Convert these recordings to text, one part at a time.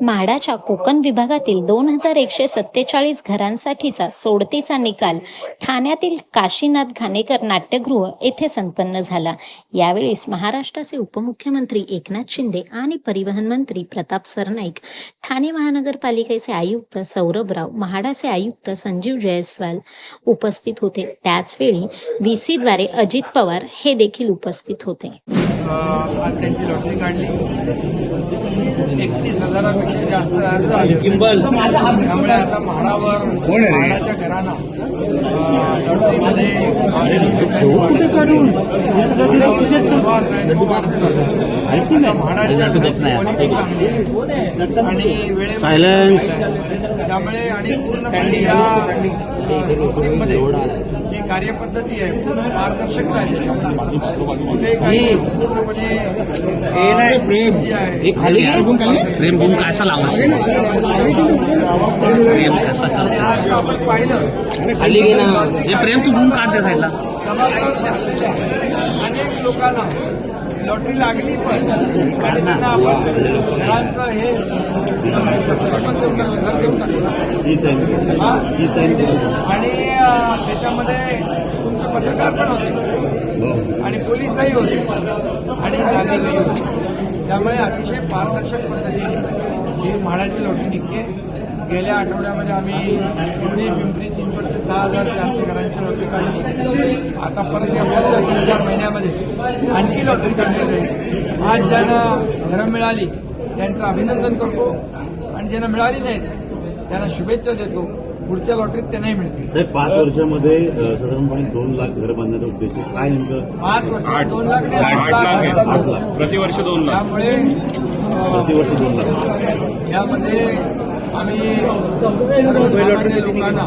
म्हाडाच्या कोकण विभागातील दोन हजार एकशे सत्तेचाळीस घरांसाठीचा सोडतीचा निकाल ठाण्यातील काशीनाथ घाणेकर नाट्यगृह येथे संपन्न झाला. यावेळेस महाराष्ट्राचे उपमुख्यमंत्री एकनाथ शिंदे आणि परिवहन मंत्री प्रताप सरनाईक ठाणे महानगरपालिकेचे आयुक्त सौरभराव म्हाडाचे आयुक्त संजीव जयस्वाल उपस्थित होते. त्याचवेळी व्ही सीद्वारे अजित पवार हे देखील उपस्थित होते. आज त्यांची लॉटरी काढली. एकतीस हजारापेक्षा जास्त अर्ज आले. त्यामुळे आता म्हाडावर म्हाडाच्या घरांना अ, लॉटरीमध्ये म्हाडाच्या. आणि वेळेमध्ये त्यामुळे आणि पूर्णपणे या सिस्टीममध्ये जी कार्यपद्धती आहे पारदर्शकता आहे. त्याच्यामध्ये. कुठे काही पूर्णपणे प्रेम. हे खाली प्रेम गुण कसा लावायचा प्रेम कसा करता खाली घे ना. हे प्रेम तू गुण काढ त्या साईडला. अनेक लोकांना लॉटरी लागली पण आणि त्यांना आपण घरांचं हे हा? आणि त्याच्यामध्ये तुमचे पत्रकार पण होते. आणि होते. आणि नागरिकही होते त्यामुळे अतिशय पारदर्शक पद्धतीने ही म्हाडाची लोटी निघते. गेल्या आठवड्यामध्ये आम्ही पुणे पिंपरी चिंचवडचे सहा हजार चारशे घरांची लॉटरी काढली. आता परत एवढ्या तीन चार महिन्यामध्ये आणखी लॉटरी काढली जाईल. आज ज्यांना घरं मिळाली त्यांचं अभिनंदन करतो. आणि ज्यांना मिळाली नाहीत त्यांना शुभेच्छा देतो. पुढच्या लॉटरीत त्यांनाही मिळतील. साहेब पाच वर्षामध्ये साधारणपणे दोन लाख घर बांधण्याचा उद्देश आहे. काय नेमकं? पाच वर्षात दोन लाख नाही, आठ आठ लाख आठ प्रतिवर्ष दोन लाख. त्यामुळे प्रतिवर्ष दोन लाख. यामध्ये आम्ही सर्वसामान्य लोकांना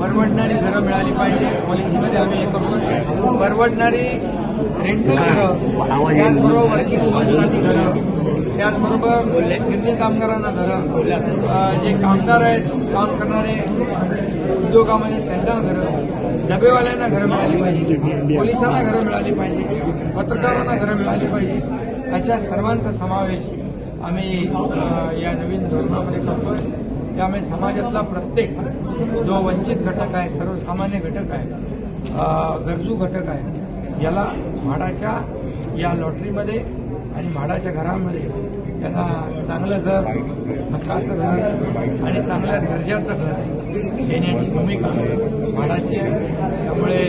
परवडणारी घरं मिळाली पाहिजे. पॉलिसीमध्ये आम्ही हे करतो. परवडणारी रेंटल घरं त्याचबरोबर वर्किंग वुमनसाठी घरं त्याचबरोबर गिरणी कामगारांना घरं जे कामगार आहेत काम करणारे उद्योगामध्ये त्यांना घरं डबेवाल्यांना घरं मिळाली पाहिजे पोलिसांना घरं मिळाली पाहिजे पत्रकारांना घरं मिळाली पाहिजे. अशा सर्वांचा समावेश आम्ही या नवीन धोरणामध्ये करतोय. त्यामुळे समाजातला प्रत्येक जो वंचित घटक आहे सर्वसामान्य घटक आहे गरजू घटक आहे याला म्हाडाच्या या लॉटरीमध्ये आणि माडाच्या घरामध्ये त्यांना चांगलं घर हक्काचं घर आणि चांगल्या दर्जाचं घर देण्याची भूमिका माडाची आहे. त्यामुळे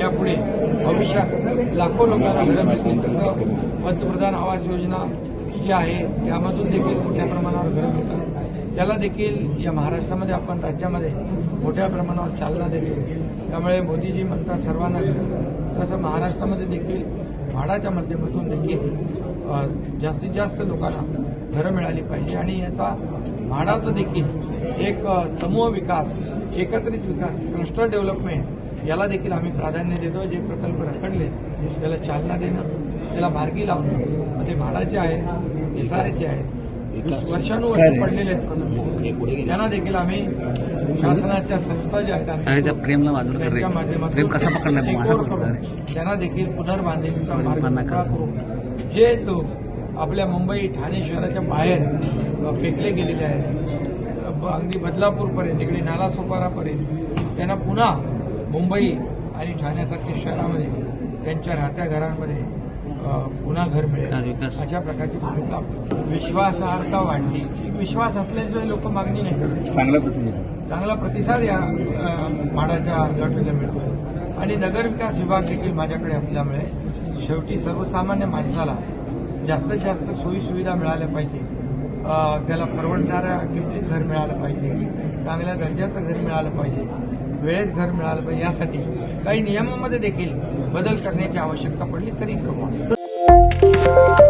यापुढे भविष्यात लाखो लोकांना घरं मिळतील. तसं पंतप्रधान आवास योजना जी आहे त्यामधून देखील मोठ्या प्रमाणावर घरं मिळतात. त्याला देखील या महाराष्ट्रामध्ये आपण राज्यामध्ये मोठ्या प्रमाणावर चालना देतो. त्यामुळे मोदीजी म्हणतात सर्वांना घरं. तसं महाराष्ट्रामध्ये देखील म्हाडाच्या माध्यमातून देखील जास्तीत जास्त लोकांना घरं मिळाली पाहिजे. आणि याचा म्हाडाचा देखील एक समूह विकास एकत्रित विकास क्लस्टर डेव्हलपमेंट याला देखील आम्ही प्राधान्य देतो. जे प्रकल्प रखडले त्याला चालना देणं त्याला मार्गी लावणं ते म्हाडाचे आहेत एस आर एचे आहेत वर्षानुवर्ष पडलेले आहेत. त्यांना देखील आम्ही शासनाच्या संस्था ज्या आहेत प्रेमला कर त्यांच्या माध्यमातून त्यांना देखील पुनर्बांधणीचा मार्ग. करून जे लोक आपल्या मुंबई ठाणे शहराच्या बाहेर फेकले गेलेले आहेत अगदी बदलापूरपर्यंत इकडे नालासोपारापर्यंत त्यांना पुन्हा मुंबई आणि ठाण्यासारख्या शहरामध्ये त्यांच्या राहत्या घरांमध्ये पुन्हा घर मिळेल. अशा प्रकारची भूमिका विश्वासार्हता वाढली. एक विश्वास असल्याशिवाय लोक मागणी नाही करत. चांगला चांगला प्रतिसाद या म्हाडाच्या लॉटरीला मिळतोय. आणि नगरविकास विभाग देखील माझ्याकडे असल्यामुळे शेवटी सर्वसामान्य माणसाला जास्तीत जास्त सोयीसुविधा मिळाल्या पाहिजे. त्याला परवडणाऱ्या किमतीत घर मिळालं पाहिजे. चांगल्या दर्जाचं घर मिळालं पाहिजे. वेळेत घर मिळालं पाहिजे. यासाठी काही नियमामध्ये देखील बदल करण्याची आवश्यकता पडली तरी करू